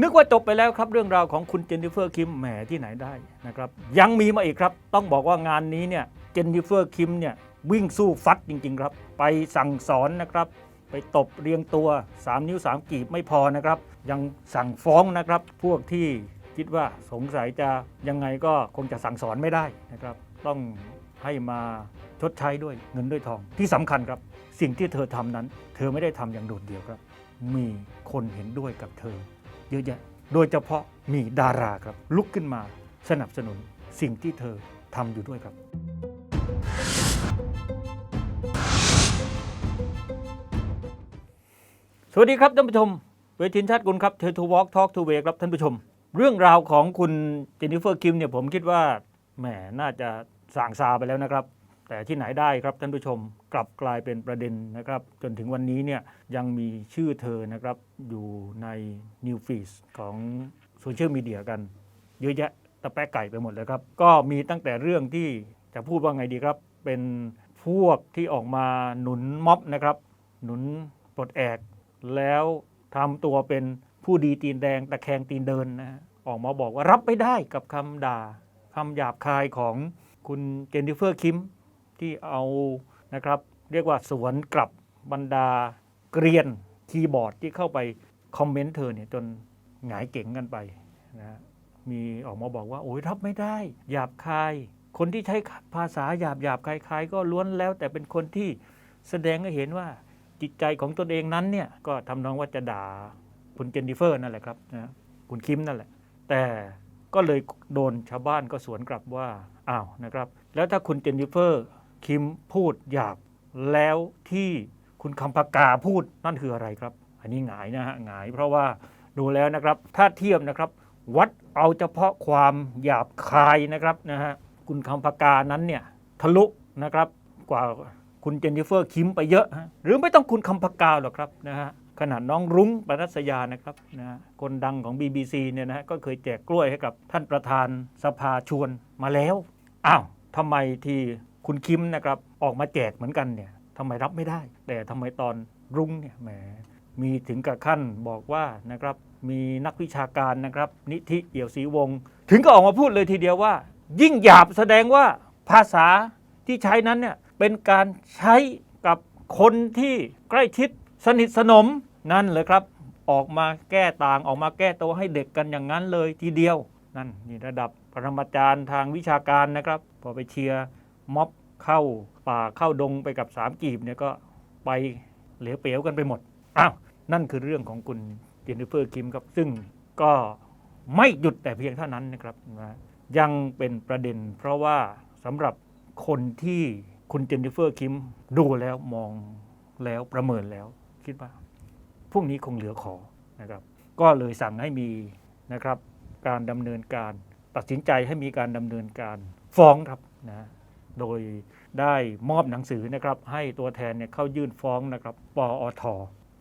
นึกว่าจบไปแล้วครับเรื่องราวของคุณเจนนิเฟอร์คิมแหมที่ไหนได้นะครับยังมีมาอีกครับ ต้องบอกว่างานนี้เนี่ยเจนนิเฟอร์คิมเนี่ยวิ่งสู้ฟัดจริง ๆ ครับ ไปสั่งสอนนะครับ ไปตบเรียงตัว 3 นิ้ว 3 กีบไม่พอนะครับ ยังสั่งฟ้องนะครับ พวกที่คิดว่าสงสัยจะยังไงก็คงจะสั่งสอนไม่ได้นะครับ ต้องให้มาชดใช้ด้วยเงินด้วยทองที่สำคัญครับ สิ่งที่เธอทำนั้น เธอไม่ได้ทำอย่างโดดเดี่ยวครับ มีคนเห็นด้วยกับเธอ เยอะแยะ โดยเฉพาะมีดาราครับ ลุกขึ้นมาสนับสนุนสิ่งที่เธอทำอยู่ด้วยครับ สวัสดีครับท่านผู้ชม เวทินชาติกุลครับเททูวอล์กทอล์กทูเวครับท่านผู้ชม เรื่องราวของคุณเจนนิเฟอร์คิมเนี่ยผมคิดว่าแหมน่าจะส่างซาไปแล้วนะครับ แต่ที่ไหนได้ครับท่านผู้ชมกลับกลายเป็นประเด็นนะครับ จนถึงวันนี้เนี่ยยังมีชื่อเธอนะครับอยู่ในนิวฟีสของโซเชียลมีเดียกัน เยอะแยะตะแปะไก่ไปหมดเลยครับ ก็มีตั้งแต่เรื่องที่จะพูดว่าไงดีครับ เป็นพวกที่ออกมาหนุนม็อบนะครับ หนุนปลดแอก แล้วทำตัวเป็นผู้ดีตีนแดงตะแคงตีนเดินนะฮะออกมาบอกว่ารับไม่ได้กับคำด่าคำหยาบคายของคุณเจนนิเฟอร์คิม ที่เอานะครับเรียกว่าสวนกลับบรรดาเกรียนคีย์บอร์ดที่เข้าไปคอมเมนต์เธอเนี่ยจนหงายเก่งกันไปนะมีออกมาบอกว่า โอ้ยรับไม่ได้ หยาบคาย คนที่ใช้ภาษาหยาบหยาบคาย ๆ ก็ล้วนแล้ว แต่เป็นคนที่แสดงให้เห็นว่าจิตใจของตนเองนั้นเนี่ยก็ทำนองว่าจะด่าคุณเจนนิเฟอร์นั่นแหละครับนะคุณคิมนั่นแหละ แต่ก็เลยโดนชาวบ้านก็สวนกลับว่าอ้าวนะครับ แล้วถ้าคุณเจนนิเฟอร์ คิมพูดหยาบแล้วที่คุณคำปากาพูดนั่นคืออะไรครับ อันนี้หงายนะฮะหงาย เพราะว่าดูแล้วนะครับ ถ้าเทียบนะครับ วัดเอาเฉพาะความหยาบคายนะครับนะฮะคุณคำปากานั้นเนี่ยทะลุนะครับกว่าคุณเจนนิเฟอร์คิมไปเยอะฮะหรือไม่ต้องคุณคำพกาหรอกครับนะฮะขนาดน้องรุ้งปนัสยานะครับนะฮะคนดังของ BBC เนี่ยนะฮะก็เคยแจกกล้วยให้กับท่านประธานสภาชวนมาแล้ว อ้าวทำไมที่ คุณคิมนะครับออกมาแจกเหมือนกันเนี่ยทำไมรับไม่ได้ แต่ทำไมตอนรุ้งเนี่ยแหมมีถึงกับขั้นบอกว่านะครับมีนักวิชาการนะครับ นิธิเอี่ยวศรีวง ถึงก็ออกมาพูดเลยทีเดียวว่า ยิ่งหยาบแสดงว่าภาษาที่ใช้นั้นเนี่ยเป็นการใช้กับคนที่ใกล้ชิดสนิทสนมนั่นเลยครับ ออกมาแก้ต่างออกมาแก้ตัวให้เด็กกันอย่างนั้นเลยทีเดียว นั่นนี่ระดับปรมาจารย์ทางวิชาการนะครับ พอไปเชียร์ ม็อบเข้าป่าเข้าดงไปกับสามกีบเนี่ยก็ไปเหลวเปลวกันไปหมด อ้าว นั่นคือเรื่องของคุณเจนนิเฟอร์คิมครับ ซึ่งก็ไม่หยุดแต่เพียงเท่านั้นนะครับนะยังเป็นประเด็น เพราะว่าสำหรับคนที่คุณเจนนิเฟอร์คิมดูแล้วมองแล้วประเมินแล้ว คิดว่าพรุ่งนี้คงเหลือขอนะครับ ก็เลยสั่งให้มีนะครับ การดำเนินการตัดสินใจให้มีการดำเนินการฟ้องครับนะ โดยได้มอบหนังสือนะครับให้ตัวแทนเนี่ยเข้ายื่นฟ้องนะครับปอท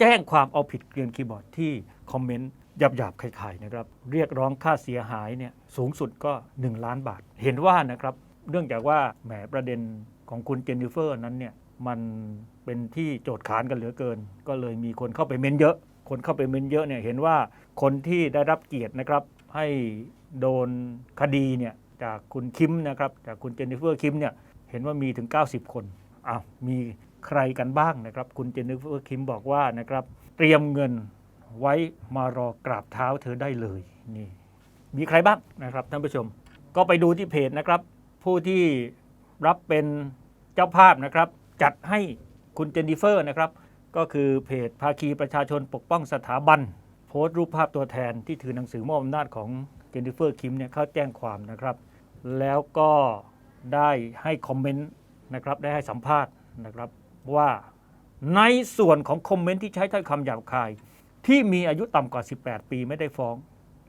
แจ้งความเอาผิดเกรียนคีย์บอร์ดที่คอมเมนต์หยาบๆคล้ายๆนะครับเรียกร้องค่าเสียหายเนี่ยสูงสุดก็ 1 ล้านบาท เห็นว่านะครับเนื่องจากว่าแหมประเด็นของคุณเจนนิเฟอร์นั้นเนี่ยมันเป็นที่โจทย์ขานกันเหลือเกิน ก็เลยมีคนเข้าไปเม้นเยอะ คนเข้าไปเม้นเยอะเนี่ยเห็นว่าคนที่ได้รับเกียรตินะครับให้โดนคดีเนี่ย จากคุณคิมนะครับจากคุณเจนนิเฟอร์คิมเนี่ยเห็นว่ามีถึง 90 คนอ้าวมีใครกันบ้างนะครับ คุณเจนนิเฟอร์คิมบอกว่านะครับ เตรียมเงินไว้มารอกราบเท้าเธอได้เลยนี่มีใครบ้างนะครับท่านผู้ชม ก็ไปดูที่เพจนะครับ ผู้ที่รับเป็นเจ้าภาพนะครับ จัดให้คุณเจนนิเฟอร์นะครับ ก็คือเพจภาคีประชาชนปกป้องสถาบัน โพสต์รูปภาพตัวแทนที่ถือหนังสือมอบอำนาจของ เจนนิเฟอร์คิมเนี่ยเข้าแจ้งความนะครับ แล้วก็ได้ให้คอมเมนต์นะครับได้ให้สัมภาษณ์นะครับว่าในส่วนของคอมเมนต์ที่ใช้ถ้อยคำหยาบคาย ที่มีอายุต่ำกว่า 18 ปีไม่ได้ฟ้อง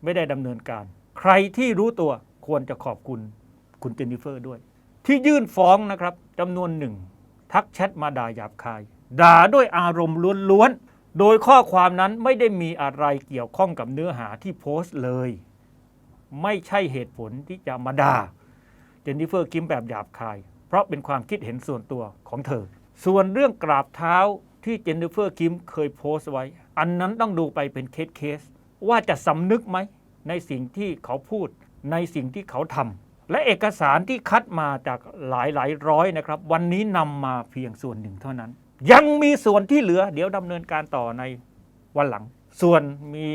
ไม่ได้ดำเนินการ ใครที่รู้ตัวควรจะขอบคุณคุณเจนนิเฟอร์ด้วย ที่ยื่นฟ้องนะครับจำนวนหนึ่ง ทักแชทมาด่าหยาบคาย ด่าด้วยอารมณ์ล้วนๆโดยข้อความนั้นไม่ได้มีอะไรเกี่ยวข้องกับเนื้อหาที่โพสต์เลย ไม่ใช่เหตุผลที่จะมาด่าเจนนิเฟอร์คิมแบบหยาบคาย เพราะเป็นความคิดเห็นส่วนตัวของเธอ ส่วนเรื่องกราบเท้าที่เจนนิเฟอร์คิมเคยโพสต์ไว้ อันนั้นต้องดูไปเป็นเคสเคสว่าจะสำนึกไหมในสิ่งที่เขาพูดในสิ่งที่เขาทำและเอกสารที่คัดมาจากหลายหลายร้อยนะครับ วันนี้นำมาเพียงส่วนหนึ่งเท่านั้น ยังมีส่วนที่เหลือ เดี๋ยวดำเนินการต่อในวันหลัง ส่วนมี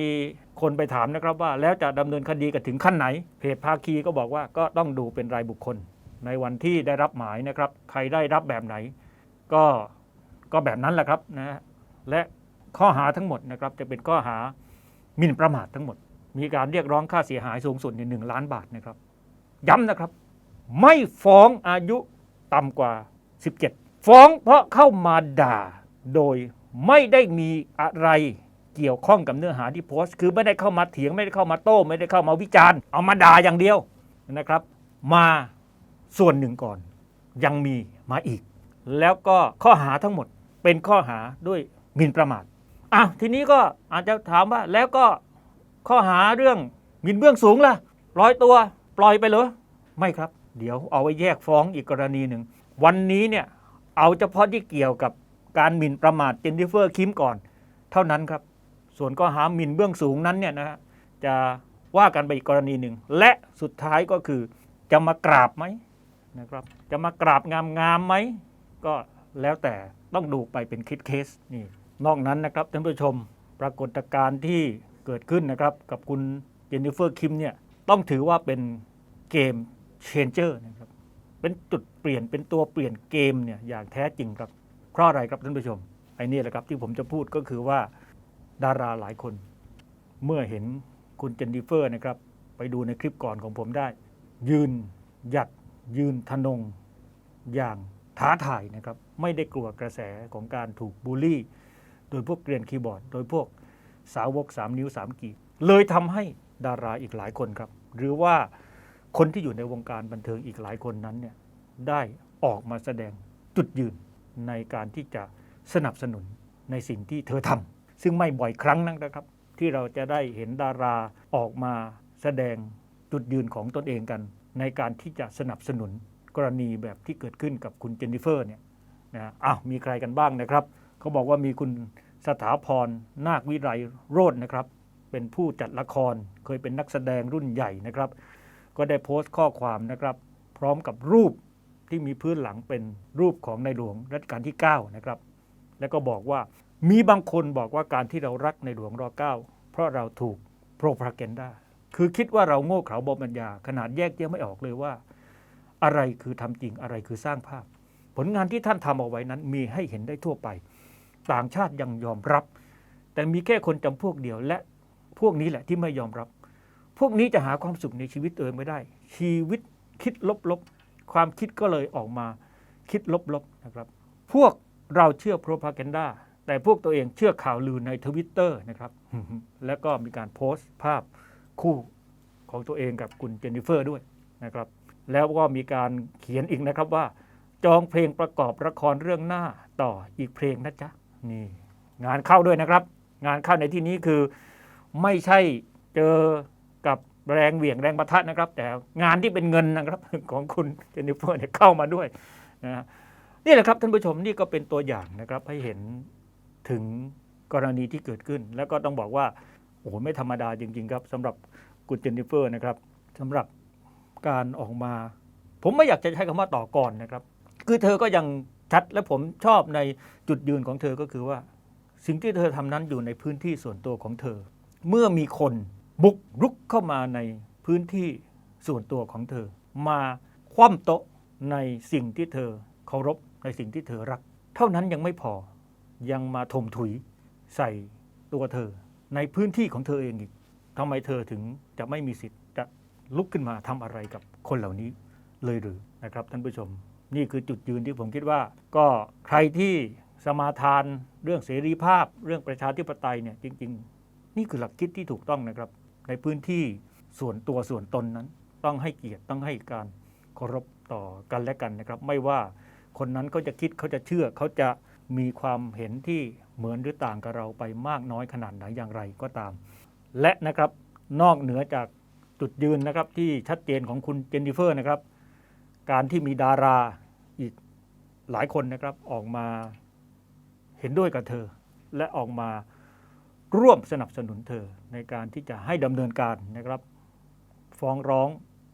คนไปถามนะครับว่าแล้วจะดำเนินคดีกันถึงขั้นไหน เพจภาคีก็บอกว่าก็ต้องดูเป็นรายบุคคล ในวันที่ได้รับหมายนะครับ ใครได้รับแบบไหน ก็ก็แบบนั้นแหละครับนะและข้อหาทั้งหมดนะครับจะเป็นข้อหาหมิ่นประมาททั้งหมด มีการเรียกร้องค่าเสียหายสูงสุดในหนึ่งล้านบาทนะครับ ย้ำนะครับ ไม่ฟ้องอายุต่ำกว่า 17 ฟ้องเพราะเข้ามาด่าโดยไม่ได้มีอะไร เกี่ยวข้องกับเนื้อหาที่โพสต์ คือไม่ได้เข้ามาเถียงไม่ได้เข้ามาโต้ ไม่ได้เข้ามาวิจารณ์เอามาด่าอย่างเดียวนะครับ มาส่วนหนึ่งก่อน ยังมีมาอีก แล้วก็ข้อหาทั้งหมดเป็นข้อหาด้วยหมิ่นประมาทอะทีนี้ก็อาจจะถามว่าแล้วก็ข้อหาเรื่องหมิ่นเบื้องสูงล่ะร้อยตัวปล่อยไปเหรอไม่ครับ เดี๋ยวเอาไว้แยกฟ้องอีกกรณีหนึ่ง วันนี้เนี่ยเอาเฉพาะที่เกี่ยวกับการหมิ่นประมาทเจนนิเฟอร์คิมก่อน เท่านั้นครับ ส่วนข้อหาหมิ่นเบื้องสูงนั้นเนี่ยนะฮะจะว่ากันไปอีกกรณีหนึ่ง และสุดท้ายก็คือจะมากราบไหมนะครับ จะมากราบงามๆไหมก็แล้วแต่ต้องดูไปเป็นคิดเคสนี่นอกนั้นนะครับท่านผู้ชมปรากฏการณ์ที่เกิดขึ้นนะครับ กับคุณเจนนิเฟอร์คิมเนี่ยต้องถือว่าเป็นเกมเชนเจอร์นะครับเป็นจุดเปลี่ยนเป็นตัวเปลี่ยนเกมเนี่ยอย่างแท้จริงครับเพราะอะไรครับท่านผู้ชมไอ้นี่แหละครับที่ผมจะพูดก็คือว่า ดาราหลายคน เมื่อเห็นคุณเจนนิเฟอร์นะครับ ไปดูในคลิปก่อนของผมได้ ยืนหยัดยืนทะนงอย่างท้าทายนะครับ ไม่ได้กลัวกระแสของการถูกบูลลี่ โดยพวกเกรียนคีย์บอร์ด โดยพวกสาวก 3 นิ้ว 3 กีบเลยทำให้ดาราอีกหลายคนครับ หรือว่าคนที่อยู่ในวงการบันเทิงอีกหลายคนนั้นเนี่ยได้ออกมาแสดงจุดยืนในการที่จะสนับสนุนในสิ่งที่เธอทำ ซึ่งไม่บ่อยครั้งนักนะครับ ที่เราจะได้เห็นดาราออกมาแสดงจุดยืนของตนเองกัน ในการที่จะสนับสนุนกรณีแบบที่เกิดขึ้นกับคุณเจนนิเฟอร์เนี่ยนะอ้าวมีใครกันบ้างนะครับ เขาบอกว่ามีคุณสถาพรนาควิไรโรจน์นะครับ เป็นผู้จัดละครเคยเป็นนักแสดงรุ่นใหญ่นะครับ ก็ได้โพสต์ข้อความนะครับ พร้อมกับรูปที่มีพื้นหลังเป็นรูปของในหลวงรัชกาลที่ 9 นะครับ แล้วก็บอกว่า มีบางคนบอกว่าการที่เรารักในหลวงรอเก้าเพราะเราถูกโปรพาเกนดาคือคิดว่าเราโง่เขลาบอมปัญญา ขนาดแยกแยะไม่ออกเลยว่า อะไรคือทำจริงอะไรคือสร้างภาพ ผลงานที่ท่านทำเอาไว้นั้นมีให้เห็นได้ทั่วไป ต่างชาติยังยอมรับ แต่มีแค่คนจำพวกเดียวและพวกนี้แหละที่ไม่ยอมรับ พวกนี้จะหาความสุขในชีวิตตัวเองไม่ได้ ชีวิตคิดลบๆ ความคิดก็เลยออกมาคิดลบๆนะครับ พวกเราเชื่อโปรพาแกนดา แต่พวกตัวเองเชื่อข่าวลือในทวิตเตอร์นะครับ แล้วก็มีการโพสต์ภาพคู่ของตัวเองกับคุณเจนนิเฟอร์ด้วยนะครับ แล้วก็มีการเขียนอีกนะครับว่า จองเพลงประกอบละครเรื่องหน้าต่ออีกเพลงนะจ๊ะนี่ งานเข้าด้วยนะครับ งานเข้าในที่นี้คือไม่ใช่เจอกับแรงเหวี่ยงแรงประทะนะครับ แต่งานที่เป็นเงินนะครับของคุณเจนนิเฟอร์เนี่ยเข้ามาด้วยนะฮะนี่แหละครับท่านผู้ชมนี่ก็เป็นตัวอย่างนะครับให้เห็น ถึงกรณีที่เกิดขึ้น แล้วก็ต้องบอกว่าโอ้โหไม่ธรรมดาจริง ๆ ครับสำหรับคุณเจนนิเฟอร์นะครับสำหรับการออกมา ผมไม่อยากจะใช้คำว่าต่อก่อนนะครับ คือเธอก็ยังชัดและผมชอบในจุดยืนของเธอก็คือว่า สิ่งที่เธอทำนั้นอยู่ในพื้นที่ส่วนตัวของเธอ เมื่อมีคนบุกรุกเข้ามาในพื้นที่ส่วนตัวของเธอ มาคว่ำโต๊ะในสิ่งที่เธอเคารพในสิ่งที่เธอรัก เท่านั้นยังไม่พอ ยังมาถมถุยใส่ตัวเธอ ในพื้นที่ของเธอเองอีกทำไมเธอถึงจะไม่มีสิทธิ์จะลุกขึ้นมาทำอะไรกับคนเหล่านี้เลยหรือนะครับท่านผู้ชม นี่คือจุดยืนที่ผมคิดว่า ก็ใครที่สมาทานเรื่องเสรีภาพ เรื่องประชาธิปไตยเนี่ยจริง ๆ นี่คือหลักคิดที่ถูกต้องนะครับ ในพื้นที่ส่วนตัวส่วนตนนั้น ต้องให้เกียรติต้องให้การเคารพต่อกันและกันนะครับ ไม่ว่าคนนั้นเขาจะคิดเขาจะเชื่อเขาจะ มีความเห็นที่เหมือนหรือต่างกับเราไปมากน้อยขนาดไหนอย่างไรก็ตาม และนะครับนอกเหนือจากจุดยืนนะครับที่ชัดเจนของคุณเจนนิเฟอร์นะครับ การที่มีดาราอีกหลายคนนะครับออกมาเห็นด้วยกับเธอ และออกมาร่วมสนับสนุนเธอในการที่จะให้ดำเนินการนะครับ ฟ้องร้อง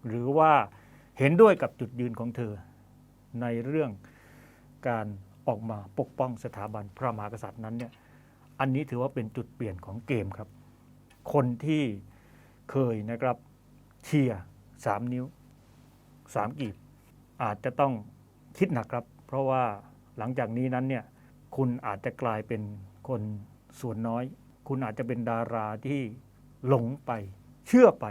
หรือว่าเห็นด้วยกับจุดยืนของเธอ ในเรื่องการ ออกมาปกป้องสถาบันพระมหากษัตริย์นั้นเนี่ยอันนี้ถือว่าเป็นจุดเปลี่ยนของเกมครับ คนที่เคยนะครับเชียร์สามนิ้วสามกีบ อาจจะต้องคิดหนักครับ เพราะว่าหลังจากนี้นั้นเนี่ยคุณอาจจะกลายเป็นคนส่วนน้อย คุณอาจจะเป็นดาราที่หลงไปเชื่อไป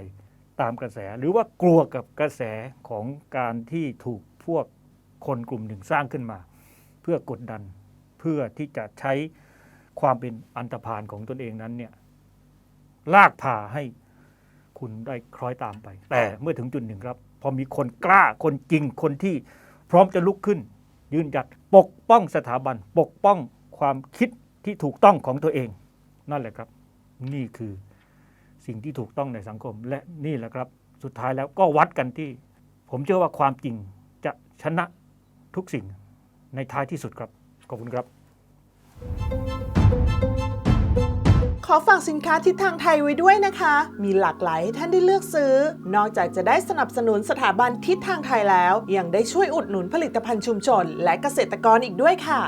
ตามกระแส หรือว่ากลัวกับกระแสของการที่ถูกพวกคนกลุ่มหนึ่งสร้างขึ้นมา เพื่อกดดันเพื่อที่จะใช้ความเป็นอันตรพานของตนเองนั้นเนี่ยลากพาให้คุณได้คล้อยตามไป แต่เมื่อถึงจุดหนึ่งครับ พอมีคนกล้าคนจริงคนที่พร้อมจะลุกขึ้น ยืนหยัดปกป้องสถาบัน ปกป้องความคิดที่ถูกต้องของตัวเอง นั่นแหละครับ นี่คือสิ่งที่ถูกต้องในสังคม และนี่แหละครับ สุดท้ายแล้วก็วัดกันที่ ผมเชื่อว่าความจริงจะชนะทุกสิ่ง ในท้ายที่สุดครับ ขอบคุณครับ ขอฝากสินค้าทิศทางไทยไว้ด้วยนะคะ มีหลากหลายให้ท่านได้เลือกซื้อ นอกจากจะได้สนับสนุนสถาบันทิศทางไทยแล้ว ยังได้ช่วยอุดหนุนผลิตภัณฑ์ชุมชน และเกษตรกรอีกด้วยค่ะ